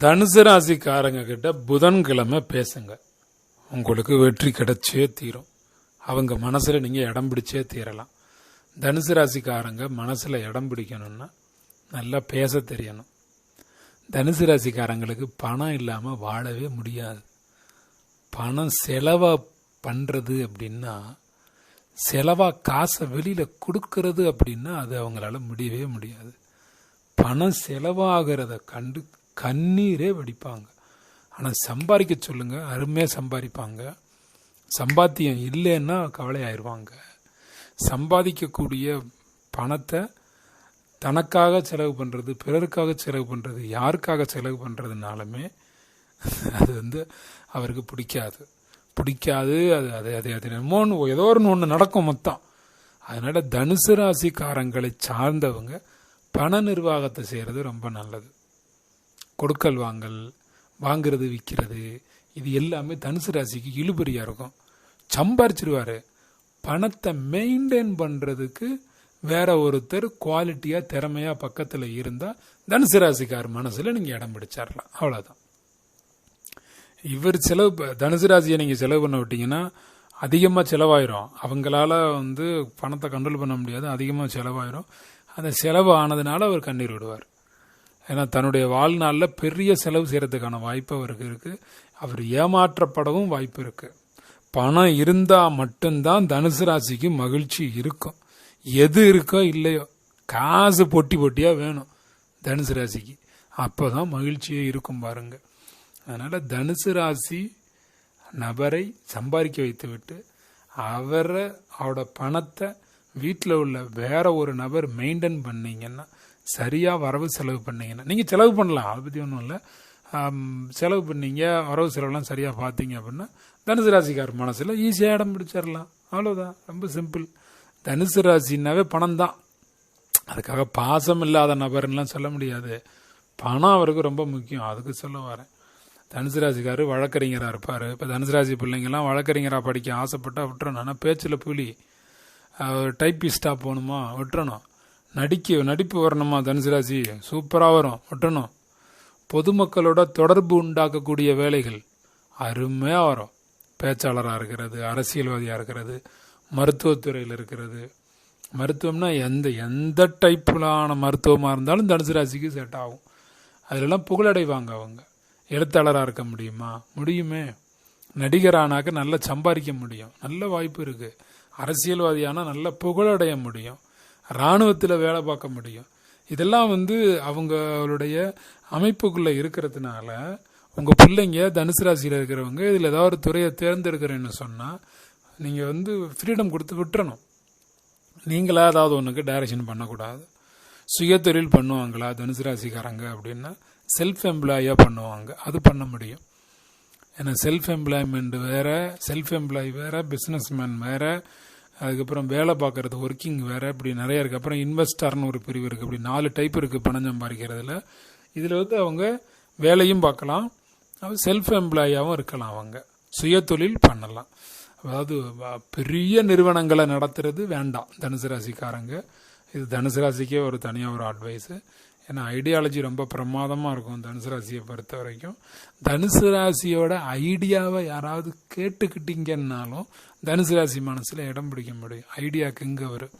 தனுசு ராசிக்காரங்க கிட்ட புதன்கிழமை பேசுங்க. உங்களுக்கு வெற்றி கிடைச்சே தீரும். அவங்க மனசில் நீங்கள் இடம் பிடிச்சே தீரலாம். தனுசு ராசிக்காரங்க மனசில் இடம் பிடிக்கணும்னா நல்லா பேச தெரியணும். தனுசு ராசிக்காரங்களுக்கு பணம் இல்லாமல் வாழவே முடியாது. பணம் செலவாக பண்ணுறது அப்படின்னா செலவாக காசை வெளியில் கொடுக்கறது அப்படின்னா அது அவங்களால முடியவே முடியாது. பணம் செலவாகிறத கண்டு கண்ணீரே வடிப்பாங்க. ஆனால் சம்பாதிக்க சொல்லுங்க. அருமையாக சம்பாதிப்பாங்க. சம்பாத்தியம் இல்லைன்னா கவலை ஆயிடுவாங்க சம்பாதிக்கக்கூடிய பணத்தை தனக்காக செலவு பண்ணுறது பிறருக்காக செலவு பண்ணுறது யாருக்காக செலவு பண்ணுறதுனாலுமே அது வந்து அவருக்கு பிடிக்காது. பிடிக்காது. அது அது அது அது என்னமோன்னு ஏதோ ஒன்று ஒன்று நடக்கும் மொத்தம். அதனால் தனுசு ராசிக்காரங்களை சார்ந்தவங்க பண நிர்வாகத்தை செய்கிறது ரொம்ப நல்லது. கொடுக்கல் வாங்கல் வாங்கிறது விற்கிறது இது எல்லாமே தனுசு ராசிக்கு இழுபறியாக இருக்கும். சம்பாரிச்சிருவார். பணத்தை மெயின்டைன் பண்ணுறதுக்கு வேற ஒருத்தர் குவாலிட்டியாக திறமையாக பக்கத்தில் இருந்தால் தனுசு ராசிக்கார் மனசில் நீங்கள் இடம் பிடிச்சிடலாம் அவ்வளோதான் இவர் செலவு ப- தனுசு ராசியை நீங்கள் செலவு பண்ண விட்டீங்கன்னா அதிகமாக செலவாயிரும். அவங்களால வந்து பணத்தை கண்ட்ரோல் பண்ண முடியாது அதிகமாக செலவாயிரும். அந்த செலவு ஆனதுனால அவர் கண்ணீர் விடுவார். ஏன்னா தன்னுடைய வாழ்நாளில் பெரிய செலவு செய்கிறதுக்கான வாய்ப்பு அவருக்கு இருக்குது அவர் ஏமாற்றப்படவும் வாய்ப்பு இருக்குது பணம் இருந்தால் மட்டும்தான் தனுசு ராசிக்கு மகிழ்ச்சி இருக்கும். எது இருக்கோ இல்லையோ காசு பொட்டி பொட்டியாக வேணும் தனுசு ராசிக்கு. அப்போ தான் மகிழ்ச்சியே இருக்கும் பாருங்க. அதனால் தனுசு ராசி நபரை சம்பாதிக்க வைத்து விட்டு அவரை அவரோட பணத்தை வீட்டில் உள்ள வேற ஒரு நபர் மெயின்டைன் பண்ணீங்கன்னா சரியாக வரவு செலவு பண்ணீங்கன்னா நீங்கள் செலவு பண்ணலாம் அதை பற்றி ஒன்றும் இல்லை. செலவு பண்ணீங்க வரவு செலவுலாம் சரியாக பார்த்தீங்க அப்படின்னா தனுசு ராசிக்கார் மனசில் ஈஸியாக இடம் பிடிச்சிடலாம். அவ்வளோதான் ரொம்ப சிம்பிள். தனுசு ராசினாவே பணம் தான். அதுக்காக பாசம் இல்லாத நபர்லாம் சொல்ல முடியாது. பணம் அவருக்கு ரொம்ப முக்கியம் அதுக்கு சொல்ல வரேன். தனுசு ராசிக்காரு வழக்கறிஞராக இருப்பார். இப்போ தனுசு ராசி பிள்ளைங்கெல்லாம் வழக்கறிஞராக படிக்க ஆசைப்பட்டா விட்டுறணும். ஆனால் பேச்சில் புலி டைப்பிஸ்டாக போகணுமா? விட்டுறணும். நடிக்க நடிப்பு வரணுமா தனுசு ராசி? சூப்பராக வரும் ஒட்டணும். பொதுமக்களோட தொடர்பு உண்டாக்கக்கூடிய வேலைகள் அருமையாக வரும். பேச்சாளராக இருக்கிறது அரசியல்வாதியாக இருக்கிறது மருத்துவத்துறையில் இருக்கிறது. மருத்துவம்னா எந்த எந்த டைப்பிலான மருத்துவமாக இருந்தாலும் தனுசு ராசிக்கு செட் ஆகும். அதிலெல்லாம் புகழடைவாங்க அவங்க. எழுத்தாளராக இருக்க முடியுமா? முடியுமே. நடிகரானாக்க நல்லா சம்பாதிக்க முடியும். நல்ல வாய்ப்பு இருக்குது அரசியல்வாதியானால் நல்ல புகழடைய முடியும். இராணுவத்தில் வேலை பார்க்க முடியும். இதெல்லாம் வந்து அவங்களுடைய அமைப்புக்குள்ளே இருக்கிறதுனால உங்கள் பிள்ளைங்க தனுசு ராசியில் இருக்கிறவங்க இதில் ஏதாவது ஒரு துறையை தேர்ந்தெடுக்கிறேன்னு சொன்னால் நீங்கள் வந்து ஃப்ரீடம் கொடுத்து விட்டுறணும். நீங்களா ஏதாவது ஒன்றுக்கு டைரக்ஷன் பண்ணக்கூடாது. சுயதொழில் பண்ணுவாங்களா தனுசு ராசிக்காரங்க அப்படின்னா செல்ஃப் எம்ப்ளாயாக பண்ணுவாங்க. அது பண்ண முடியும். ஏன்னா செல்ஃப் எம்ப்ளாய்மெண்ட் வேறு செல்ஃப் எம்ப்ளாய் வேறு பிஸ்னஸ் மேன் அதுக்கப்புறம் வேலை பார்க்கறது ஒர்க்கிங் வேற இப்படி நிறைய இருக்கு. அப்புறம் இன்வெஸ்டர்னு ஒரு பிரிவு இருக்கு. இப்படி நாலு டைப் இருக்கு பணம் சம்பாதிக்கிறதுல. இதில் வந்து அவங்க வேலையும் பார்க்கலாம். செல்ஃப் எம்ப்ளாயாகவும் இருக்கலாம் அவங்க. சுய தொழில் பண்ணலாம். அதாவது பெரிய நிறுவனங்களை நடத்துறது வேண்டாம். தனுசு ராசிக்காரங்க. இது தனுசு ராசிக்கே ஒரு தனியாக ஒரு அட்வைஸு ஏன்னா ஐடியாலஜி ரொம்ப பிரமாதமாக இருக்கும் தனுசு ராசியை பொறுத்த வரைக்கும். தனுசு ராசியோட ஐடியாவை யாராவது கேட்டுக்கிட்டீங்கன்னாலும் தனுசு ராசி மனசில் இடம் பிடிக்க முடியும். ஐடியாக்கு இங்கே வரும்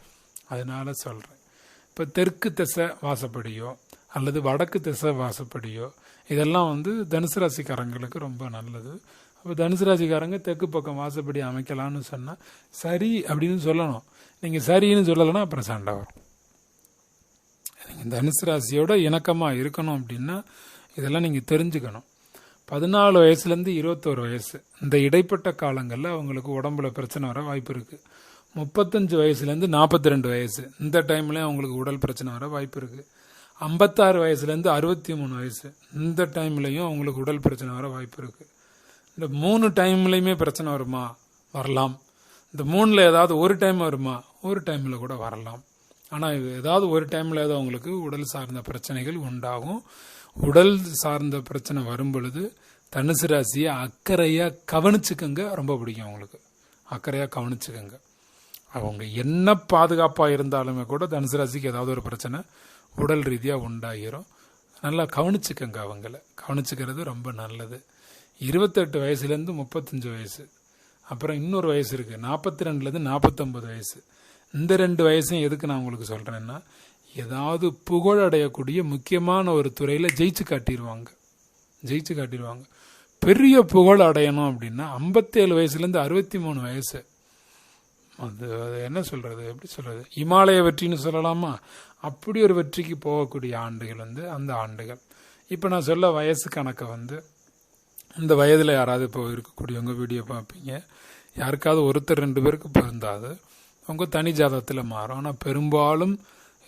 அதனால் சொல்கிறேன் இப்போ தெற்கு திசை வாசப்படியோ அல்லது வடக்கு திசை வாசப்படியோ இதெல்லாம் வந்து தனுசு ராசிக்காரங்களுக்கு ரொம்ப நல்லது. அப்போ தனுசு ராசிக்காரங்க தெற்கு பக்கம் வாசப்படி அமைக்கலாம்னு சொன்னால் சரி அப்படின்னு சொல்லணும். நீங்கள் சரின்னு சொல்லலைன்னா அப்புறம் சண்டை வரும். தனுசு ராசியோட இணக்கமாக இருக்கணும் அப்படின்னா இதெல்லாம் நீங்கள் தெரிஞ்சுக்கணும். பதினாலு வயசுலேருந்து இருபத்தோரு வயசு. இந்த இடைப்பட்ட காலங்களில் அவங்களுக்கு உடம்புல பிரச்சனை வர வாய்ப்பு இருக்குது முப்பத்தஞ்சு வயசுலேருந்து நாற்பத்தி ரெண்டு வயசு. இந்த டைம்லேயும் அவங்களுக்கு உடல் பிரச்சனை வர வாய்ப்பு இருக்குது ஐம்பத்தாறு வயசுலேருந்து அறுபத்தி மூணு வயசு. இந்த டைம்லையும் அவங்களுக்கு உடல் பிரச்சனை வர வாய்ப்பு இருக்குது இந்த மூணு டைம்லையுமே பிரச்சனை வருமா? வரலாம். இந்த மூணில் ஏதாவது ஒரு டைம் வருமா? ஒரு டைமில் கூட வரலாம். ஆனால் இது ஏதாவது ஒரு டைமில் ஏதாவது அவங்களுக்கு உடல் சார்ந்த பிரச்சனைகள் உண்டாகும். உடல் சார்ந்த பிரச்சனை வரும் பொழுது தனுசு ராசியை அக்கறையாக கவனிச்சுக்கோங்க. ரொம்ப பிடிக்கும் அவங்களுக்கு அக்கறையாக கவனிச்சுக்கோங்க. அவங்க என்ன பாதுகாப்பாக இருந்தாலுமே கூட தனுசு ராசிக்கு ஏதாவது ஒரு பிரச்சனை உடல் ரீதியாக உண்டாகிரும் நல்லா கவனிச்சுக்கோங்க அவங்கள. கவனிச்சுக்கிறது ரொம்ப நல்லது. இருபத்தெட்டு வயசுலேருந்து முப்பத்தஞ்சு வயசு. அப்புறம் இன்னொரு வயசு இருக்குது நாற்பத்தி ரெண்டுலேருந்து நாற்பத்தொம்பது வயசு. இந்த ரெண்டு வயசையும் எதுக்கு நான் உங்களுக்கு சொல்கிறேன்னா ஏதாவது புகழ் அடையக்கூடிய முக்கியமான ஒரு துறையில் ஜெயிச்சு காட்டிடுவாங்க ஜெயிச்சு காட்டிடுவாங்க பெரிய புகழ் அடையணும் அப்படின்னா ஐம்பத்தேழு வயசுலேருந்து அறுபத்தி மூணு வயசு. அது அது என்ன சொல்கிறது எப்படி சொல்கிறது இமாலய வெற்றின்னு சொல்லலாமா? அப்படி ஒரு வெற்றிக்கு போகக்கூடிய ஆண்டுகள் வந்து அந்த ஆண்டுகள். இப்போ நான் சொல்ல வயசு கணக்கை வந்து இந்த வயதில் யாராவது இப்போ இருக்கக்கூடியவங்க வீடியோ பார்ப்பீங்க. யாருக்காவது ஒருத்தர் ரெண்டு பேருக்கு பிறந்தாது உங்கள் தனி ஜாதகத்தில் மாறும். ஆனால் பெரும்பாலும்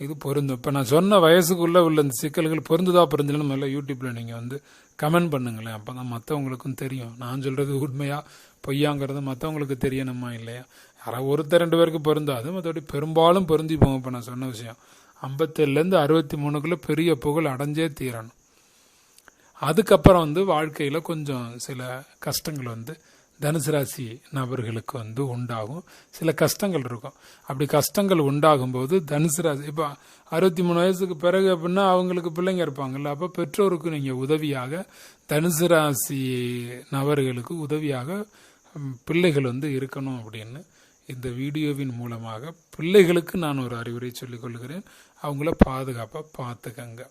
இது பொருந்தும். இப்போ நான் சொன்ன வயசுக்குள்ளே உள்ள இந்த சிக்கல்கள் பொருந்துதா பொருந்தலன்னு முதல்ல யூடியூப்பில் நீங்கள் வந்து கமெண்ட் பண்ணுங்களேன். அப்போ தான் மற்றவங்களுக்கும் தெரியும். நான் சொல்கிறது உண்மையாக பொய்யாங்கிறது மற்றவங்களுக்கு தெரியணுமா இல்லையா? யாராவது ஒருத்தர் ரெண்டு பேருக்கு பொருந்தாது மற்றபடி பெரும்பாலும் பொருந்தி போகும். இப்போ நான் சொன்ன விஷயம். ஐம்பத்தேழுலேருந்து அறுபத்தி மூணுக்குள்ளே பெரிய புகழ் அடைஞ்சே தீரணும். அதுக்கப்புறம் வந்து வாழ்க்கையில் கொஞ்சம் சில கஷ்டங்கள் வந்து தனுசு ராசி நபர்களுக்கு வந்து உண்டாகும். சில கஷ்டங்கள் இருக்கும். அப்படி கஷ்டங்கள் உண்டாகும்போது தனுசு ராசி இப்போ அறுபத்தி மூணு வயசுக்கு பிறகு அப்படின்னா அவங்களுக்கு பிள்ளைங்க இருப்பாங்கல்ல அப்போ பெற்றோருக்கு நீங்கள் உதவியாக தனுசு ராசி நபர்களுக்கு உதவியாக பிள்ளைகள் வந்து இருக்கணும் அப்படின்னு இந்த வீடியோவின் மூலமாக பிள்ளைகளுக்கு நான் ஒரு அறிவுரை சொல்லிக் கொள்கிறேன். அவங்கள பாதுகாப்பாக பார்த்துக்கங்க.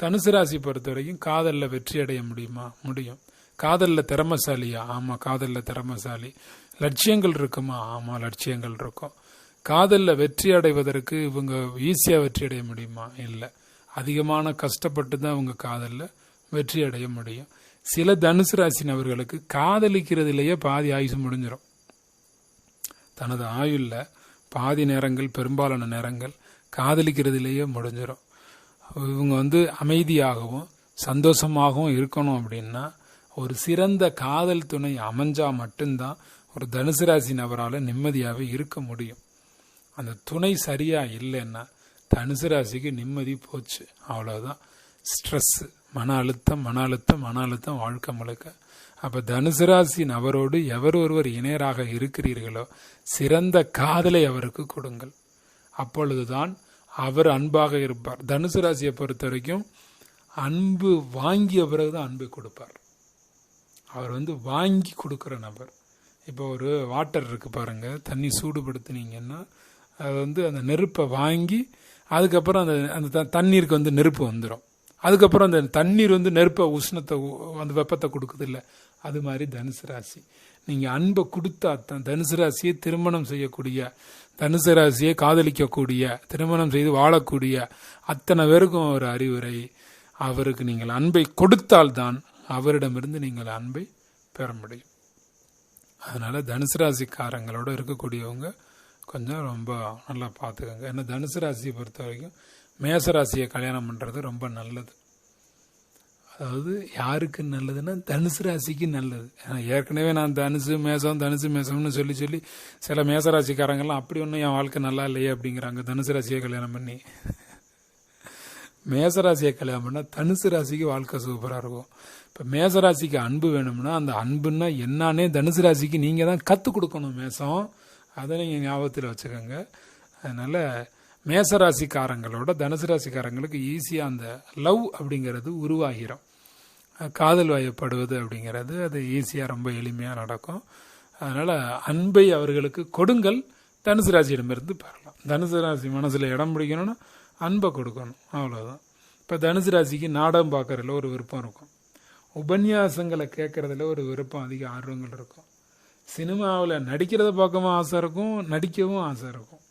தனுசு ராசி பொறுத்த வரைக்கும் காதலில் வெற்றி அடைய முடியுமா? முடியும். காதலில் திறமசாலியா? ஆமாம் காதலில் திறமசாலி. லட்சியங்கள் இருக்குமா? ஆமாம் லட்சியங்கள் இருக்கும். காதலில் வெற்றி அடைவதற்கு இவங்க ஈஸியாக வெற்றி அடைய முடியுமா? இல்லை. அதிகமான கஷ்டப்பட்டு தான் இவங்க காதலில் வெற்றி அடைய முடியும். சில தனுசு ராசி நபர்களுக்கு காதலிக்கிறதுலேயே பாதி ஆயுசு முடிஞ்சிடும் தனது ஆயுள்ல பாதி நேரங்கள் பெரும்பாலான நேரங்கள் காதலிக்கிறதுலேயே முடிஞ்சிடும் இவங்க வந்து அமைதியாகவும் சந்தோஷமாகவும் இருக்கணும் அப்படின்னா ஒரு சிறந்த காதல் துணை அமைஞ்சா மட்டும்தான் ஒரு தனுசு ராசி நபரால் நிம்மதியாகவே இருக்க முடியும். அந்த துணை சரியா இல்லைன்னா தனுசு ராசிக்கு நிம்மதி போச்சு. அவ்வளோதான் ஸ்ட்ரெஸ்ஸு மன அழுத்தம் மன அழுத்தம் மன அழுத்தம் வாழ்க்கை முழுக்க. அப்போ தனுசு ராசி நபரோடு எவர் ஒருவர் இணையராக இருக்கிறீர்களோ சிறந்த காதலை அவருக்கு கொடுங்கள். அப்பொழுதுதான் அவர் அன்பாக இருப்பார். தனுசு ராசியை பொறுத்த வரைக்கும் அன்பு வாங்கிய பிறகுதான் அன்பை கொடுப்பார். அவர் வந்து வாங்கி கொடுக்குற நபர். இப்போ ஒரு வாட்டர் இருக்குது பாருங்கள் தண்ணி சூடுபடுத்துனீங்கன்னா அது வந்து அந்த நெருப்பை வாங்கி அதுக்கப்புறம் அந்த அந்த த- தண்ணீருக்கு வந்து நெருப்பு வந்துடும் அதுக்கப்புறம் அந்த தண்ணீர் வந்து நெருப்பை உஷ்ணத்தை அந்த வெப்பத்தை கொடுக்குது இல்லை அது மாதிரி தனுசு ராசி. நீங்கள் அன்பை கொடுத்தா தான் தனுசு ராசியை திருமணம் செய்யக்கூடிய தனுசு ராசியை காதலிக்கக்கூடிய திருமணம் செய்து வாழக்கூடிய அத்தனை பேருக்கும் ஒரு அறிவுரை. அவருக்கு நீங்கள் அன்பை கொடுத்தால்தான் அவரிடமிருந்து நீங்கள் அன்பை பெற முடியும். அதனால் தனுசு ராசிக்காரங்களோட இருக்கக்கூடியவங்க கொஞ்சம் ரொம்ப நல்லா பார்த்துக்கோங்க. ஏன்னா தனுசு ராசியை பொறுத்த வரைக்கும் மேச ராசியை கல்யாணம் பண்ணுறது ரொம்ப நல்லது. அதாவது யாருக்கு நல்லதுன்னா தனுசு ராசிக்கு நல்லது. ஏன்னா ஏற்கனவே நான் தனுசு மேசம் தனுசு மேசம்னு சொல்லி சொல்லி சில மேச ராசிக்காரங்கள்லாம் அப்படி ஒன்றும் என் வாழ்க்கை நல்லா இல்லையே அப்படிங்கிறாங்க. தனுசு ராசியை கல்யாணம் பண்ணி. மேச ராசியை கல்யாணம் பண்ணால் தனுசு ராசிக்கு வாழ்க்கை சூப்பராக இருக்கும். இப்போ மேசராசிக்கு அன்பு வேணும்னா அந்த அன்புன்னா என்னன்னே தனுசு ராசிக்கு நீங்கள் தான் கற்றுக் கொடுக்கணும் மேசம். அதை நீங்கள் ஞாபகத்தில் வச்சுக்கோங்க. அதனால் மேசராசிக்காரங்களோட தனுசு ராசிக்காரங்களுக்கு ஈஸியாக அந்த லவ் அப்படிங்கிறது உருவாகிறோம் காதல் வயப்படுவது அப்படிங்கிறது அது ஈஸியாக ரொம்ப எளிமையாக நடக்கும். அதனால் அன்பை அவர்களுக்கு கொடுங்கள். தனுசு ராசியிடமிருந்து பெறலாம். தனுசு ராசி மனசில் இடம் பிடிக்கணும்னா அன்பை கொடுக்கணும். அவ்வளோதான் இப்போ தனுசு ராசிக்கு நாடகம் பார்க்கறதுல ஒரு விருப்பம் இருக்கும். உபன்யாசங்களை கேட்கறதுல ஒரு விருப்பம் அதிக ஆர்வங்கள் இருக்கும். சினிமாவில் நடிக்கிறத பார்க்கவும் ஆசை இருக்கும் நடிக்கவும் ஆசை இருக்கும்.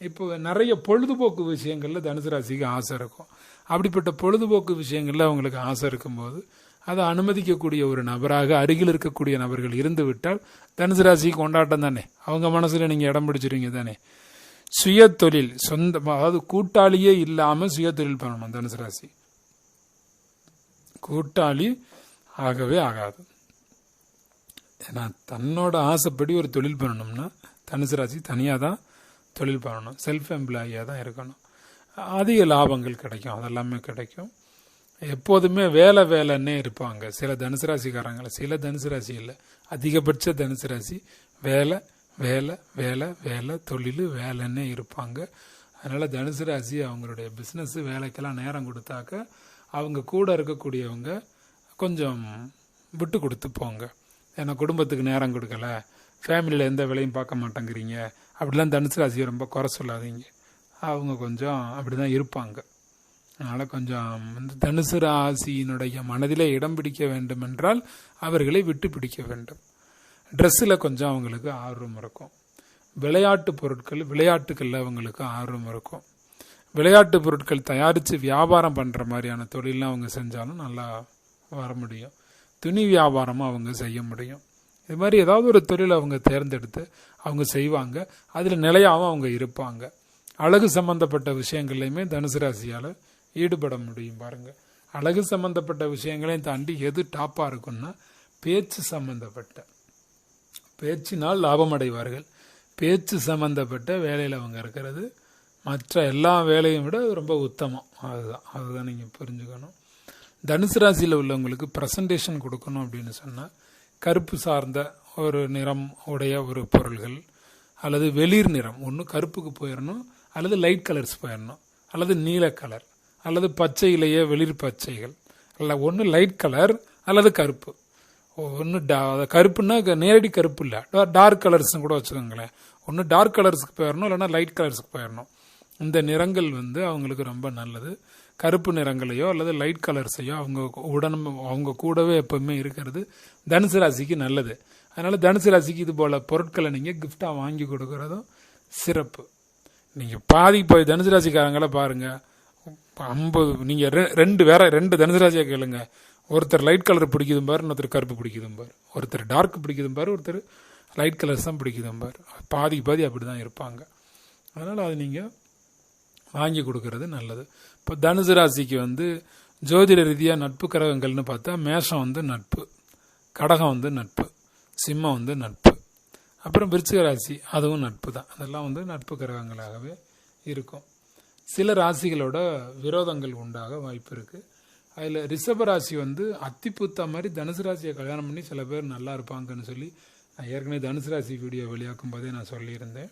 இப்போ நிறைய பொழுதுபோக்கு விஷயங்களில் தனுசு ராசிக்கு ஆசை இருக்கும். அப்படிப்பட்ட பொழுதுபோக்கு விஷயங்களில் அவங்களுக்கு ஆசை இருக்கும்போது அதை அனுமதிக்கக்கூடிய ஒரு நபராக அருகில் இருக்கக்கூடிய நபர்கள் இருந்து விட்டால் தனுசு ராசிக்கு கொண்டாட்டம் தானே? அவங்க மனசில் நீங்கள் இடம் பிடிச்சிருவீங்க தானே? சுய தொழில் சொந்த அதாவது கூட்டாளியே இல்லாமல் சுய தொழில் பண்ணணும் தனுசு ராசி. கூட்டாளி ஆகவே ஆகாது. ஏன்னா தன்னோட ஆசைப்படி ஒரு தொழில் பண்ணணும்னா தனுசு ராசி தனியாக தான் தொழில் பண்ணணும். செல்ஃப் எம்ப்ளாயியாக தான் இருக்கணும். அதிக லாபங்கள் கிடைக்கும். அதெல்லாமே கிடைக்கும். எப்போதுமே வேலை வேலைன்னே இருப்பாங்க. சில தனுசு ராசிக்காரங்கள சில தனுசு ராசி இல்லை. அதிகபட்ச தனுசு ராசி வேலை வேலை வேலை வேலை தொழில் வேலைன்னே இருப்பாங்க. அதனால் தனுசு ராசி அவங்களுடைய பிஸ்னஸ் வேலைக்கெல்லாம் நேரம் கொடுத்தாக்க அவங்க கூட இருக்கக்கூடியவங்க கொஞ்சம் விட்டு கொடுத்து போங்க. ஏன்னா குடும்பத்துக்கு நேரம் கொடுக்கல. ஃபேமிலியில் எந்த வேலையும் பார்க்க மாட்டேங்கிறீங்க. அப்படிலாம் தனுசு ராசியை ரொம்ப குறை சொல்லாதீங்க. அவங்க கொஞ்சம் அப்படி தான் இருப்பாங்க. அதனால் கொஞ்சம் இந்த தனுசு ராசியினுடைய மனதிலே இடம் பிடிக்க வேண்டும் என்றால் அவர்களை விட்டு பிடிக்க வேண்டும். ட்ரெஸ்ஸில் கொஞ்சம் அவங்களுக்கு ஆர்வம் இருக்கும். விளையாட்டு பொருட்கள் விளையாட்டுகளில் அவங்களுக்கு ஆர்வம் இருக்கும். விளையாட்டு பொருட்கள் தயாரித்து வியாபாரம் பண்ணுற மாதிரியான தொழிலெலாம் அவங்க செஞ்சாலும் நல்லா வர முடியும். துணி வியாபாரமும் அவங்க செய்ய முடியும். இது மாதிரி ஏதாவது ஒரு தொழில் அவங்க தேர்ந்தெடுத்து அவங்க செய்வாங்க. அதில் நிலையாகவும் அவங்க இருப்பாங்க. அழகு சம்பந்தப்பட்ட விஷயங்கள்லையுமே தனுசு ராசியால் ஈடுபட முடியும் பாருங்கள் அழகு சம்பந்தப்பட்ட விஷயங்களையும் தாண்டி எது டாப்பாக இருக்கும்னா பேச்சு சம்பந்தப்பட்ட. பேச்சினால் லாபம் அடைவார்கள் பேச்சு சம்பந்தப்பட்ட வேலையில் அவங்க இருக்கிறது மற்ற எல்லா வேலையும் விட ரொம்ப உத்தமம். அதுதான். அதுதான் நீங்கள் புரிஞ்சுக்கணும். தனுசு ராசியில் உள்ளவங்களுக்கு ப்ரெசன்டேஷன் கொடுக்கணும் அப்படின்னு சொன்னால் கருப்பு சார்ந்த ஒரு நிறம் உடைய ஒரு பொருள்கள் அல்லது வெளிர் நிறம். ஒன்று கருப்புக்கு போயிடணும் அல்லது லைட் கலர்ஸ் போயிடணும் அல்லது நீல கலர் அல்லது பச்சையிலேயே வெளிர் பச்சைகள் அல்ல ஒன்று லைட் கலர் அல்லது கருப்பு. ஒன்று டா கருப்புன்னா நேரடி கருப்பு இல்லை. டார்க் கலர்ஸ்னு கூட வச்சுக்கோங்களேன். ஒன்று டார்க் கலர்ஸ்க்கு போயிடணும் இல்லைன்னா லைட் கலர்ஸ்க்கு போயிடணும் இந்த நிறங்கள் வந்து அவங்களுக்கு ரொம்ப நல்லது. கருப்பு நிறங்களையோ அல்லது லைட் கலர்ஸையோ அவங்க உடன் அவங்க கூடவே எப்பவுமே இருக்கிறது. தனுசு ராசிக்கு நல்லது. அதனால தனுசு ராசிக்கு இது போல பொருட்களை நீங்கள் கிஃப்டாக வாங்கி கொடுக்கறதும் சிறப்பு. நீங்கள் பாதி போய் தனுசு ராசிக்காரங்கள பாருங்க. ஐம்பது நீங்கள் ரெண்டு வேற ரெண்டு தனுசு ராசியாக கேளுங்க. ஒருத்தர் லைட் கலர் பிடிக்குதும் பாரு இன்னொருத்தர் கருப்பு பிடிக்குதும் பாரு. ஒருத்தர் டார்க் பிடிக்குதும் பாரு ஒருத்தர் லைட் கலர்ஸ் தான் பிடிக்குதும் பாரு. பாதி பாதி அப்படி தான் இருப்பாங்க. அதனால் அது நீங்கள் வாங்கி கொடுக்கறது நல்லது. இப்போ தனுசு ராசிக்கு வந்து ஜோதிட ரீதியாக நட்பு கிரகங்கள்னு பார்த்தா மேஷம் வந்து நட்பு கடகம் வந்து நட்பு சிம்மம் வந்து நட்பு. அப்புறம் விருச்சிக ராசி அதுவும் நட்பு தான். அதெல்லாம் வந்து நட்பு கிரகங்களாகவே இருக்கும். சில ராசிகளோட விரோதங்கள் உண்டாக வாய்ப்பு இருக்குது அதில் ரிஷப ராசி வந்து அத்திப்புத்த மாதிரி தனுசு ராசியை கல்யாணம் பண்ணி சில பேர் நல்லா இருப்பாங்கன்னு சொல்லி நான் ஏற்கனவே தனுசு ராசி வீடியோ வெளியாக்கும் போதே நான் சொல்லியிருந்தேன்.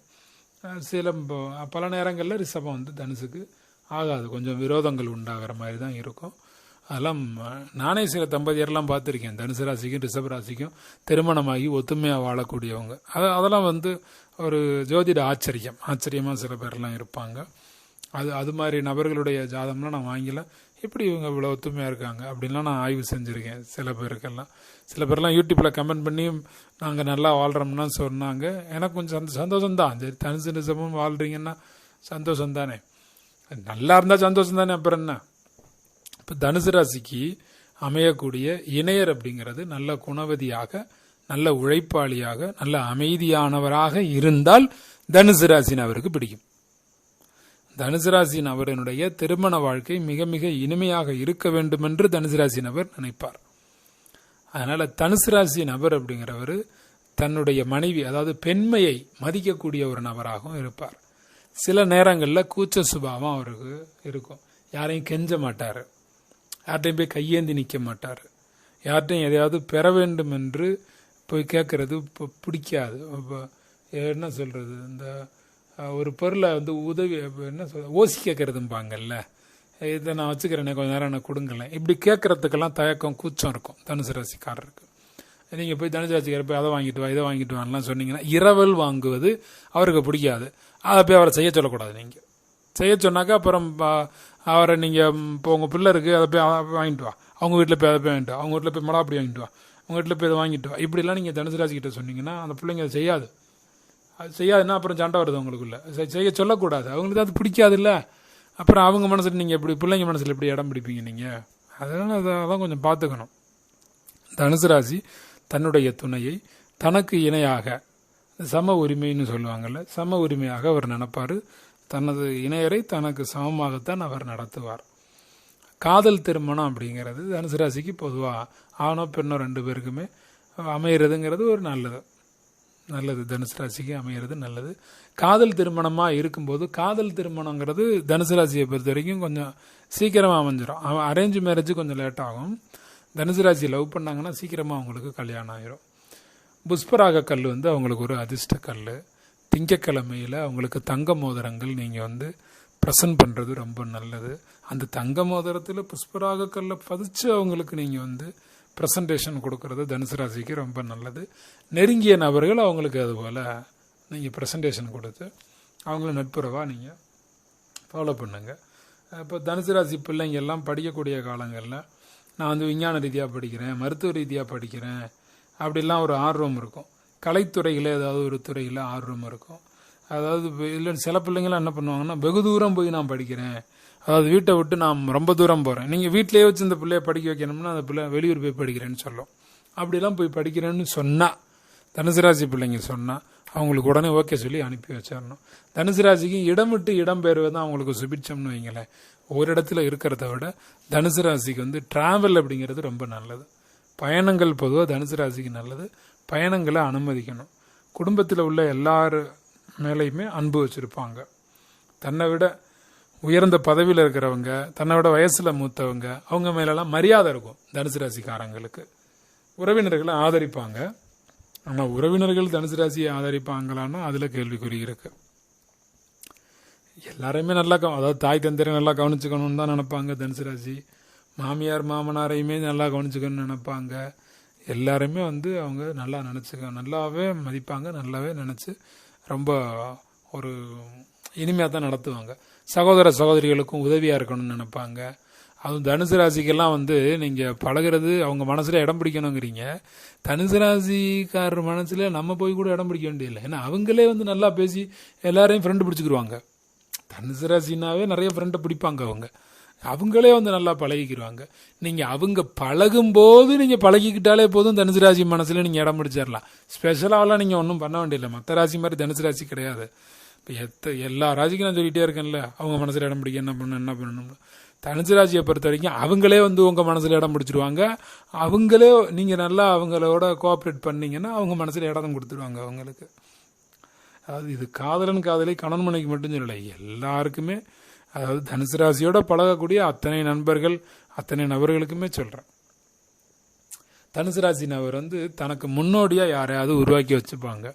சில பல நேரங்களில் ரிஷபம் வந்து தனுசுக்கு ஆகாது. கொஞ்சம் விரோதங்கள் உண்டாகிற மாதிரி தான் இருக்கும். அதெல்லாம் நானே சில தம்பதியர்லாம் பார்த்துருக்கேன். தனுசு ராசிக்கும் ரிஷப ராசிக்கும் திருமணமாகி ஒத்துமையாக வாழக்கூடியவங்க. அது அதெல்லாம் வந்து ஒரு ஜோதிட ஆச்சரியம். ஆச்சரியமாக சில பேர்லாம் இருப்பாங்க. அது அது மாதிரி நபர்களுடைய ஜாதம்லாம் நான் வாங்கில. எப்படி இவங்க இவ்வளோ ஒத்துமையாக இருக்காங்க அப்படின்லாம் நான் ஆய்வு செஞ்சுருக்கேன். சில பேருக்கெல்லாம். சில பேர்லாம் யூடியூப்பில் கமெண்ட் பண்ணி நாங்கள் நல்லா வாழ்கிறோம்னா சொன்னாங்க. எனக்கு கொஞ்சம் சந்த சந்தோஷம் தான் சரி தனுசு நிசமும் வாழ்கிறீங்கன்னா சந்தோஷம் தானே நல்லா இருந்தால் சந்தோஷம் தானே அப்புறம் என்ன? இப்போ தனுசு ராசிக்கு அமையக்கூடிய இணையர் அப்படிங்கிறது நல்ல குணவதியாக நல்ல உழைப்பாளியாக நல்ல அமைதியானவராக இருந்தால் தனுசு ராசின் அவருக்கு பிடிக்கும். தனுசு ராசி திருமண வாழ்க்கை மிக மிக இனிமையாக இருக்க வேண்டும் என்று தனுசு ராசி நபர் நினைப்பார். அதனால தனுசு ராசி நபர் அப்படிங்கிறவர் தன்னுடைய மனைவி அதாவது பெண்மையை மதிக்கக்கூடிய ஒரு நபராகவும் இருப்பார். சில நேரங்களில் கூச்ச சுபாவம் அவருக்கு இருக்கும். யாரையும் கெஞ்ச மாட்டார். யார்கிட்டையும் போய் கையேந்தி நிற்க மாட்டார். யார்கிட்டையும் எதையாவது பெற வேண்டும் என்று போய் கேட்கறது இப்போ பிடிக்காது. இப்போ என்ன சொல்றது? இந்த ஒரு பொருளை வந்து உதவி என்ன சொல் ஓசி கேட்கறதும்பாங்கல்ல இதை நான் வச்சுக்கிறேனே கொஞ்ச நேரம் எனக்கு கொடுங்களேன். இப்படி கேட்கறதுக்கெல்லாம் தயக்கம் கூச்சம் இருக்கும். தனுசு ராசிக்காரருக்கு. நீங்கள் போய் தனுசு ராசிக்காரர் போய் அதை வாங்கிட்டு வா இதை வாங்கிட்டு வாங்கலாம் சொன்னீங்கன்னா இரவல் வாங்குவது அவருக்கு பிடிக்காது. அதை போய் அவரை செய்ய சொல்லக்கூடாது நீங்கள் செய்ய சொன்னாக்கா அப்புறம் அவரை நீங்கள் இப்போ உங்கள் பிள்ளை இருக்குது அதை போய் வாங்கிட்டு வா. அவங்க வீட்டில் போய் அதை போய் வாங்கிட்டு வா. அவங்க வீட்டில் போய் மடாப்படி வாங்கிட்டு வா. உங்கள் வீட்டில் போய் இதை வாங்கிட்டு வா. இப்படிலாம் நீங்கள் தனுசு ராசிக்கிட்ட சொன்னீங்கன்னா அந்த பிள்ளைங்க அதை செய்யாது. அது செய்யாதுன்னா அப்புறம் சண்டை வருது உங்களுக்குள்ளே. செய்ய சொல்லக்கூடாது. அவங்களுக்கு அது பிடிக்காதுல்ல. அப்புறம் அவங்க மனசில் நீங்கள் எப்படி பிள்ளைங்க மனசில் எப்படி இடம் பிடிப்பீங்க நீங்கள் அதனால் அதெல்லாம் கொஞ்சம் பார்த்துக்கணும். தனுசு ராசி தன்னுடைய துணையை தனக்கு இணையாக சம உரிமைன்னு சொல்லுவாங்கள்ல சம உரிமையாக அவர் நினைப்பார். தனது இணையரை தனக்கு சமமாகத்தான் அவர் நடத்துவார். காதல் திருமணம் அப்படிங்கிறது தனுசு ராசிக்கு பொதுவாக ஆணோ பெண்ணோ ரெண்டு பேருக்குமே அமையிறதுங்கிறது ஒரு நல்லது. நல்லது. தனுசு ராசிக்கு அமையிறது நல்லது. காதல் திருமணமாக இருக்கும்போது காதல் திருமணங்கிறது தனுசு ராசியை பொறுத்த வரைக்கும் கொஞ்சம் சீக்கிரமாக அமைஞ்சிடும் அவன் அரேஞ்ச் மேரேஜ் கொஞ்சம் லேட் ஆகும். தனுசு ராசி லவ் பண்ணாங்கன்னா சீக்கிரமாக அவங்களுக்கு கல்யாணம் ஆயிரும். புஷ்பராக கல் வந்து அவங்களுக்கு ஒரு அதிர்ஷ்ட கல். திங்கக்கிழமையில் அவங்களுக்கு தங்க மோதிரங்கள் நீங்கள் வந்து ப்ரெசன்ட் பண்ணுறது ரொம்ப நல்லது. அந்த தங்க மோதிரத்தில் புஷ்பராக கல்லை பதிச்சு அவங்களுக்கு நீங்கள் வந்து ப்ரெசன்டேஷன் கொடுக்கறது தனுசு ராசிக்கு ரொம்ப நல்லது. நெருங்கிய நபர்கள் அவங்களுக்கு அதுபோல் நீங்கள் ப்ரெசன்டேஷன் கொடுத்து அவங்கள நட்புறவாக நீங்கள் ஃபாலோ பண்ணுங்கள் இப்போ தனுசு ராசி பிள்ளைங்க எல்லாம் படிக்கக்கூடிய காலங்களில் நான் வந்து விஞ்ஞான ரீதியாக படிக்கிறேன் மருத்துவ ரீதியாக படிக்கிறேன் அப்படிலாம் ஒரு ஆர்வம் இருக்கும். கலைத்துறையில் ஏதாவது ஒரு துறையில் ஆர்வம் இருக்கும். அதாவது இல்லை சில பிள்ளைங்களாம் என்ன பண்ணுவாங்கன்னா வெகு தூரம் போய் நான் படிக்கிறேன். அதாவது வீட்டை விட்டு நான் ரொம்ப தூரம் போகிறேன் நீங்கள் வீட்டிலேயே வச்சு இந்த பிள்ளைய படிக்க வைக்கணும்னா அந்த பிள்ளை வெளியூர் போய் படிக்கிறேன்னு சொல்லும். அப்படிலாம் போய் படிக்கிறேன்னு சொன்னால் தனுசு ராசி பிள்ளைங்க சொன்னால் அவங்களுக்கு உடனே ஓகே சொல்லி அனுப்பி வச்சிடணும். தனுசு ராசிக்கு இடம் விட்டு இடம் பெறுவது தான் அவங்களுக்கு சுபிட்சம்னு வைங்களேன். ஒரு இடத்துல இருக்கிறத விட தனுசு ராசிக்கு வந்து டிராவல் அப்படிங்கிறது ரொம்ப நல்லது. பயணங்கள் பொதுவாக தனுசு ராசிக்கு நல்லது. பயணங்களை அனுமதிக்கணும். குடும்பத்தில் உள்ள எல்லார் மேலேயுமே அன்பு வச்சுருப்பாங்க. தன்னை விட உயர்ந்த பதவியில் இருக்கிறவங்க தன்னோட வயசுல வயசில் மூத்தவங்க அவங்க மேலெல்லாம் மரியாதை இருக்கும் தனுசு ராசிக்காரங்களுக்கு. உறவினர்களை ஆதரிப்பாங்க. ஆனால் உறவினர்கள் தனுசு ராசியை ஆதரிப்பாங்களான்னா அதில் கேள்விக்குறி இருக்கு. எல்லாரையுமே நல்லா அதாவது தாய் தந்தரை நல்லா கவனிச்சுக்கணும்னு தான் நினைப்பாங்க தனுசு ராசி. மாமியார் மாமனாரையுமே நல்லா கவனிச்சுக்கணும்னு நினைப்பாங்க. எல்லாருமே வந்து அவங்க நல்லா நினச்சிக்க நல்லாவே மதிப்பாங்க நல்லாவே நினச்சி ரொம்ப ஒரு இனிமையாக தான் நடத்துவாங்க. சகோதர சகோதரிகளுக்கும் உதவியாக இருக்கணும்னு நினைப்பாங்க. அதுவும் தனுசு ராசிக்கெல்லாம் வந்து நீங்கள் பழகுறது அவங்க மனசில் இடம் பிடிக்கணுங்கிறீங்க. தனுசு ராசிக்காரர் மனசில் நம்ம போய் கூட இடம் பிடிக்க வேண்டியதில்லை. ஏன்னா அவங்களே வந்து நல்லா பேசி எல்லாரையும் ஃப்ரெண்டு பிடிச்சிக்கிருவாங்க. தனுசு ராசினாவே நிறைய ஃப்ரெண்டை பிடிப்பாங்க அவங்க. அவங்களே வந்து நல்லா பழகிக்கிடுவாங்க நீங்கள் அவங்க பழகும்போது நீங்கள் பழகிக்கிட்டாலே போதும் தனுசு ராசி மனசில் நீங்கள் இடம் பிடிச்சிடலாம் ஸ்பெஷலாகலாம் நீங்கள் ஒன்றும் பண்ண வேண்டியதில்லை. மற்ற ராசி மாதிரி தனுசு ராசி கிடையாது. எத்த எல்லா ராசிக்கும் நான் சொல்லிகிட்டே இருக்கேன்ல. அவங்க மனசில் இடம் பிடிக்க என்ன பண்ணணும் என்ன பண்ணணும் தனுசு ராசியை பொறுத்த வரைக்கும் அவங்களே வந்து உங்கள் மனசில் இடம் பிடிச்சிருவாங்க. அவங்களே நீங்கள் நல்லா அவங்களோட கோஆப்ரேட் பண்ணிங்கன்னா அவங்க மனசில் இடம் கொடுத்துருவாங்க அவங்களுக்கு. அதாவது இது காதலன் காதலி கணவன் மனைக்கு மட்டும் சொல்லலை எல்லாருக்குமே. அதாவது தனுசு ராசியோட பழகக்கூடிய அத்தனை நண்பர்கள் அத்தனை நபர்களுக்குமே சொல்கிறேன் தனுசு ராசி நபர் வந்து தனக்கு முன்னோடியாக யாரையாவது உருவாக்கி வச்சுப்பாங்க.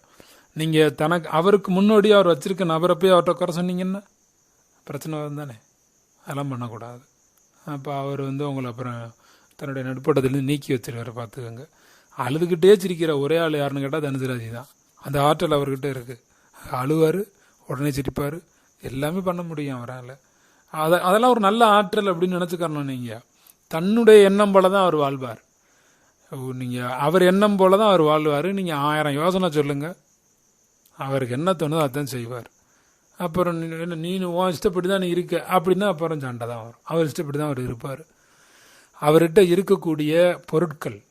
நீங்கள் தனக்கு அவருக்கு முன்னோடியாக அவர் வச்சிருக்க நபரை போய் அவர்கிட்ட குறை சொன்னீங்கன்னா பிரச்சனை வரும் தானே. அதெல்லாம் பண்ணக்கூடாது. அப்போ அவர் வந்து உங்களை அப்புறம் தன்னுடைய நடுப்பட்டத்துலேருந்து நீக்கி வச்சிருக்காரு பார்த்துக்கோங்க. அழுதுகிட்டே சிரிக்கிற ஒரே ஆள் யாருன்னு கேட்டால் தனுசு தான். அந்த ஆற்றல் அவர்கிட்ட இருக்குது அழுவார் உடனே சிரிப்பார். எல்லாமே பண்ண முடியும் அவரால். அதை அதெல்லாம் ஒரு நல்ல ஆற்றல் அப்படின்னு நினச்சிக்கறணும் நீங்கள் தன்னுடைய எண்ணம் போல தான் அவர் வாழ்வார். நீங்கள் அவர் எண்ணம் போல தான் அவர் வாழ்வார். நீங்கள் ஆயிரம் யோசனை சொல்லுங்கள் அவருக்கு என்ன தோணுதோ அதான் செய்வார். அப்புறம் நீ- என்ன நீ உன் இஷ்டப்படி தான் நீ இருக்க அப்படின்னா அப்புறம் சண்டை தான் வரும். அவர் இஷ்டப்படி தான் அவர் இருப்பார். அவர்கிட்ட இருக்கக்கூடிய பொருட்கள்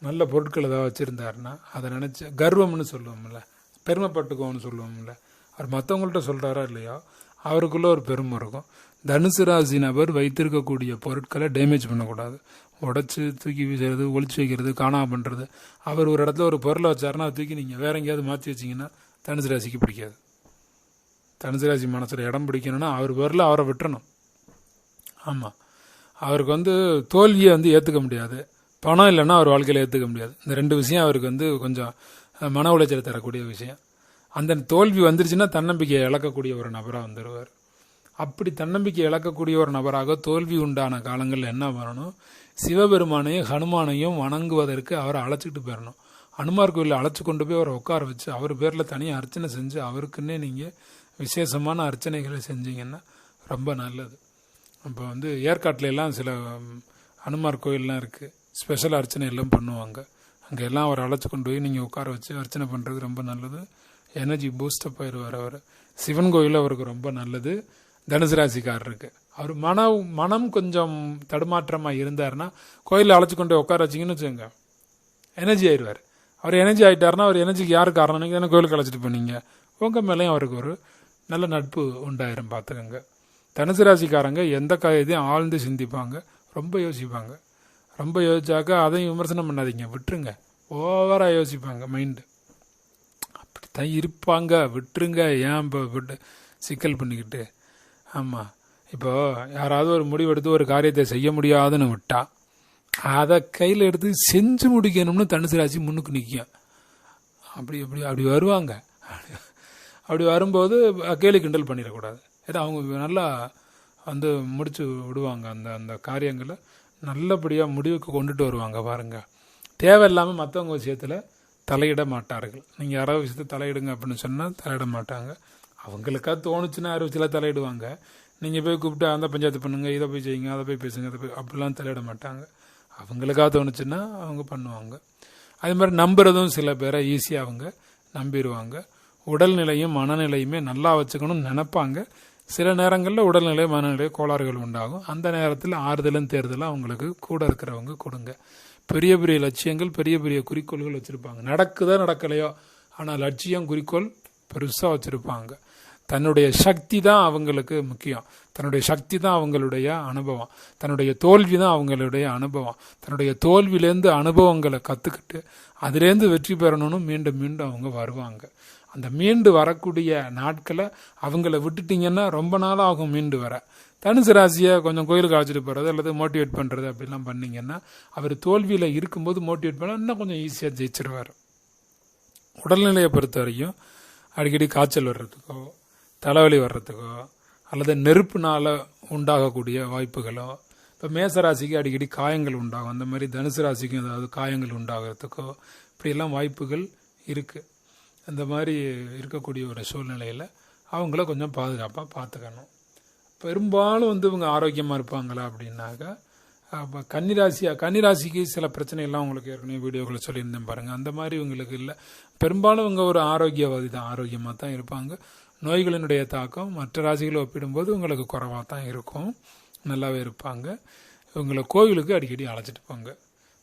நல்ல பொருட்கள் ஏதாவது வச்சுருந்தாருன்னா அதை நினச்சி கர்வம்னு சொல்லுவோம்ல பெருமைப்பட்டுக்கோன்னு சொல்லுவோம்ல அவர் மற்றவங்கள்ட்ட சொல்கிறாரா இல்லையோ அவருக்குள்ளே ஒரு பெருமை இருக்கும். தனுசு ராசி நபர் வைத்திருக்கக்கூடிய பொருட்களை டேமேஜ் பண்ணக்கூடாது. உடச்சி தூக்கி வீசுறது ஒழிச்சு வைக்கிறது காணா பண்ணுறது அவர் ஒரு இடத்துல ஒரு பொருளை வச்சாருன்னா அதை தூக்கி நீங்கள் வேற எங்கேயாவது மாற்றி வச்சிங்கன்னா தனுசு ராசிக்கு பிடிக்காது. தனுசு ராசி மனசில் இடம் பிடிக்கணும்னா அவர் பேரில் அவரை விட்டுறணும். ஆமாம் அவருக்கு வந்து தோல்வியை வந்து ஏற்றுக்க முடியாது. பணம் இல்லைன்னா அவர் வாழ்க்கையில் ஏற்றுக்க முடியாது. இந்த ரெண்டு விஷயம் அவருக்கு வந்து கொஞ்சம் மன உளைச்சலை தரக்கூடிய விஷயம். அந்த தோல்வி வந்துருச்சுன்னா தன்னம்பிக்கையை இழக்கக்கூடிய ஒரு நபராக வந்துடுவார் அப்படி தன்னம்பிக்கை இழக்கக்கூடிய ஒரு நபராக தோல்வி உண்டான காலங்களில் என்ன பண்ணணும் சிவபெருமானையும் ஹனுமானையும் வணங்குவதற்கு அவரை அழைச்சிட்டு போயிடணும் அனுமார் கோயிலில் அழைச்சி கொண்டு போய் அவரை உட்கார வச்சு அவர் பேரில் தனியாக அர்ச்சனை செஞ்சு அவருக்குன்னே நீங்கள் விசேஷமான அர்ச்சனைகளை செஞ்சீங்கன்னா ரொம்ப நல்லது. இப்போ வந்து ஏற்காட்டில் எல்லாம் சில அனுமார் கோயிலெலாம் இருக்குது ஸ்பெஷல் அர்ச்சனை எல்லாம் பண்ணுவாங்க. அங்கே எல்லாம் அவரை அழைச்சி கொண்டு போய் நீங்கள் உட்கார வச்சு அர்ச்சனை பண்ணுறது ரொம்ப நல்லது. எனர்ஜி பூஸ்டப் ஆயிடுவார் அவர். சிவன் கோயில் அவருக்கு ரொம்ப நல்லது. தனுசு ராசிக்காரருக்கு. அவர் மன மனம் கொஞ்சம் தடுமாற்றமாக இருந்தாருன்னா கோயிலில் அழைச்சி கொண்டு போய் உட்கார வச்சிங்கன்னு வச்சுக்கோங்க. எனர்ஜி ஆயிடுவார். அவர் எனர்ஜி ஆகிட்டார்னா அவர் எனர்ஜிக்கு யார் காரணம்? நீங்கள் தானே கோயிலுக்கு அழைச்சிட்டு போனீங்க. உங்கள் மேலேயும் அவருக்கு ஒரு நல்ல நட்பு உண்டாயிரும் பார்த்துக்கோங்க. தனுசு ராசிக்காரங்க எந்த காரியத்தையும் ஆழ்ந்து சிந்திப்பாங்க ரொம்ப யோசிப்பாங்க. ரொம்ப யோசிச்சாக்க அதையும் விமர்சனம் பண்ணாதீங்க விட்டுருங்க. ஓவராக யோசிப்பாங்க மைண்டு அப்படித்தான் இருப்பாங்க விட்டுருங்க ஏன் இப்போ விட்டு சிக்கல் பண்ணிக்கிட்டு? ஆமாம் இப்போ யாராவது ஒரு முடிவெடுத்து ஒரு காரியத்தை செய்ய முடியாதுன்னு விட்டால் அதை கையில் எடுத்து செஞ்சு முடிக்கணும்னு தனுசு ராசி முன்னுக்கு நிற்கும் அப்படி அப்படி அப்படி வருவாங்க. அப்படி வரும்போது கேலி கிண்டல் பண்ணிடக்கூடாது. ஏன்னா அவங்க நல்லா வந்து முடித்து விடுவாங்க அந்த அந்த காரியங்களை. நல்லபடியாக முடிவுக்கு கொண்டுட்டு வருவாங்க பாருங்கள் தேவையில்லாமல் மற்றவங்க விஷயத்தில் தலையிட மாட்டார்கள். நீங்கள் யாராவது விஷயத்தை தலையிடுங்க அப்படின்னு சொன்னால் தலையிட மாட்டாங்க. அவங்களுக்கா தோணுச்சுன்னா யார் தலையிடுவாங்க. நீங்கள் போய் கூப்பிட்டு அந்த பஞ்சாயத்து பண்ணுங்கள் இதை போய் செய்யுங்க அதை போய் பேசுங்க அதை போய் அப்படிலாம் தலையிட மாட்டாங்க. அவங்களுக்காக தோணுச்சுன்னா அவங்க பண்ணுவாங்க. அதே மாதிரி நம்புறதும் சில பேரை ஈஸியாக அவங்க நம்பிடுவாங்க. உடல்நிலையும் மனநிலையுமே நல்லா வச்சுக்கணும்னு நினைப்பாங்க. சில நேரங்களில் உடல்நிலை மனநிலை கோளாறுகள் உண்டாகும். அந்த நேரத்தில் ஆறுதலும் தேர்தலும் அவங்களுக்கு கூட இருக்கிறவங்க கொடுங்க. பெரிய பெரிய லட்சியங்கள் பெரிய பெரிய குறிக்கோள்கள் வச்சுருப்பாங்க. நடக்குதோ நடக்கலையோ ஆனால் லட்சியம் குறிக்கோள் பெருசாக வச்சுருப்பாங்க. தன்னுடைய சக்தி தான் அவங்களுக்கு முக்கியம். தன்னுடைய சக்தி தான் அவங்களுடைய அனுபவம். தன்னுடைய தோல்வி தான் அவங்களுடைய அனுபவம். தன்னுடைய தோல்வியிலேருந்து அனுபவங்களை கற்றுக்கிட்டு அதுலேருந்து வெற்றி பெறணும்னு மீண்டும் மீண்டும் அவங்க வருவாங்க. அந்த மீண்டு வரக்கூடிய நாட்களை அவங்கள விட்டுட்டீங்கன்னா ரொம்ப நாள் ஆகும் மீண்டு வர. தனுசு ராசியை கொஞ்சம் கோயிலுக்கு அழைச்சிட்டு போகிறது அல்லது மோட்டிவேட் பண்ணுறது அப்படிலாம் பண்ணிங்கன்னா அவர் தோல்வியில் இருக்கும்போது மோட்டிவேட் பண்ணால் இன்னும் கொஞ்சம் ஈஸியாக ஜெயிச்சிருவார். உடல்நிலையை பொறுத்த வரைக்கும் அடிக்கடி காய்ச்சல் வர்றதுக்கோ தலைவலி வர்றதுக்கோ அல்லது நெருப்புனால உண்டாகக்கூடிய வாய்ப்புகளோ இப்போ மேச ராசிக்கு அடிக்கடி காயங்கள் உண்டாகும். அந்த மாதிரி தனுசு ராசிக்கும் ஏதாவது காயங்கள் உண்டாகிறதுக்கோ இப்படியெல்லாம் வாய்ப்புகள் இருக்குது அந்த மாதிரி இருக்கக்கூடிய ஒரு சூழ்நிலையில் அவங்கள கொஞ்சம் பாதுகாப்பாக பார்த்துக்கணும் பெரும்பாலும் வந்து இவங்க ஆரோக்கியமாக இருப்பாங்களா அப்படின்னாக்கா அப்போ கன்னிராசியாக கன்னிராசிக்கு சில பிரச்சனைகள்லாம் உங்களுக்கு ஏற்கனவே வீடியோக்களை சொல்லியிருந்தேன் பாருங்கள் அந்த மாதிரி இவங்களுக்கு இல்லை. பெரும்பாலும் இவங்க ஒரு ஆரோக்கியவாதி தான் ஆரோக்கியமாக தான் இருப்பாங்க. நோய்களினுடைய தாக்கம் மற்ற ராசிகளை ஒப்பிடும்போது உங்களுக்கு குறைவாக தான் இருக்கும். நல்லாவே இருப்பாங்க. இவங்களை கோவிலுக்கு அடிக்கடி அழைச்சிட்டு போங்க.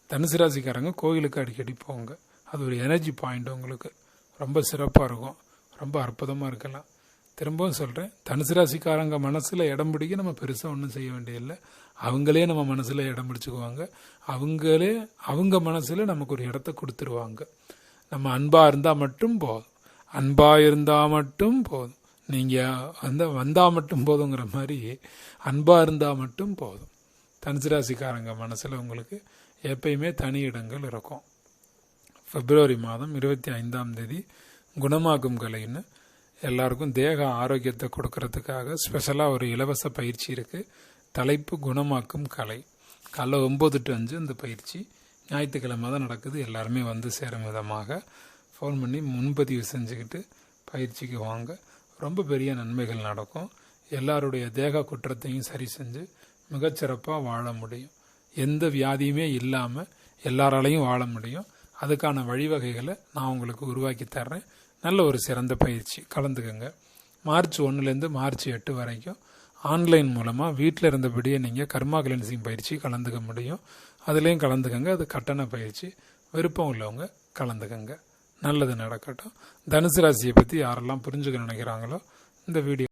தனுசு ராசிக்காரங்க கோவிலுக்கு அடிக்கடி போங்க. அது ஒரு எனர்ஜி பாயிண்ட் உங்களுக்கு. ரொம்ப சிறப்பாக இருக்கும். ரொம்ப அற்புதமாக இருக்கலாம். திரும்பவும் சொல்கிறேன் தனுசு ராசிக்காரங்க மனசில் இடம் பிடிக்க நம்ம பெருசாக ஒன்றும் செய்ய வேண்டியதில்லை. அவங்களே நம்ம மனசில் இடம் பிடிச்சிக்குவாங்க. அவங்களே அவங்க மனசில் நமக்கு ஒரு இடத்த கொடுத்துருவாங்க. நம்ம அன்பாக இருந்தால் மட்டும் போதும். அன்பாக இருந்தால் மட்டும் போதும் நீங்கள் வந்து வந்தால் மட்டும் போதுங்கிற மாதிரி அன்பாக இருந்தால் மட்டும் போதும். தனுசு ராசிக்காரங்க மனசில் உங்களுக்கு எப்பயுமே தனி இடங்கள் இருக்கும். பிப்ரவரி மாதம் இருபத்தி ஐந்தாம் தேதி குணமாக்கும் கலைன்னு எல்லாருக்கும் தேக ஆரோக்கியத்தை கொடுக்கறதுக்காக ஸ்பெஷலாக ஒரு இலவச பயிற்சி இருக்குது தலைப்பு குணமாக்கும் கலை. காலைல ஒம்பது டு அஞ்சு இந்த பயிற்சி ஞாயிற்றுக்கிழமை தான் நடக்குது. எல்லாருமே வந்து சேரும் விதமாக ஃபோன் பண்ணி முன்பதிவு செஞ்சுக்கிட்டு பயிற்சிக்கு வாங்க. ரொம்ப பெரிய நன்மைகள் நடக்கும். எல்லாருடைய தேக குற்றத்தையும் சரி செஞ்சு மிகச்சிறப்பாக வாழ முடியும். எந்த வியாதியுமே இல்லாமல் எல்லாராலையும் வாழ முடியும். அதுக்கான வழிவகைகளை நான் உங்களுக்கு உருவாக்கி தர்றேன். நல்ல ஒரு சிறந்த பயிற்சி. கலந்துக்கங்க. மார்ச் ஒன்றுலேருந்து மார்ச் எட்டு வரைக்கும் ஆன்லைன் மூலமாக வீட்டில் இருந்தபடியே நீங்கள் கர்மா கிளென்சிங் பயிற்சி கலந்துக்க முடியும். அதுலேயும் கலந்துக்கங்க. அது கட்டண பயிற்சி. விருப்பம் உள்ளவங்க கலந்துக்கங்க. நல்லது நடக்கட்டும். தனுசு ராசியை பற்றி யாரெல்லாம் புரிஞ்சுக்க நினைக்கிறாங்களோ இந்த வீடியோ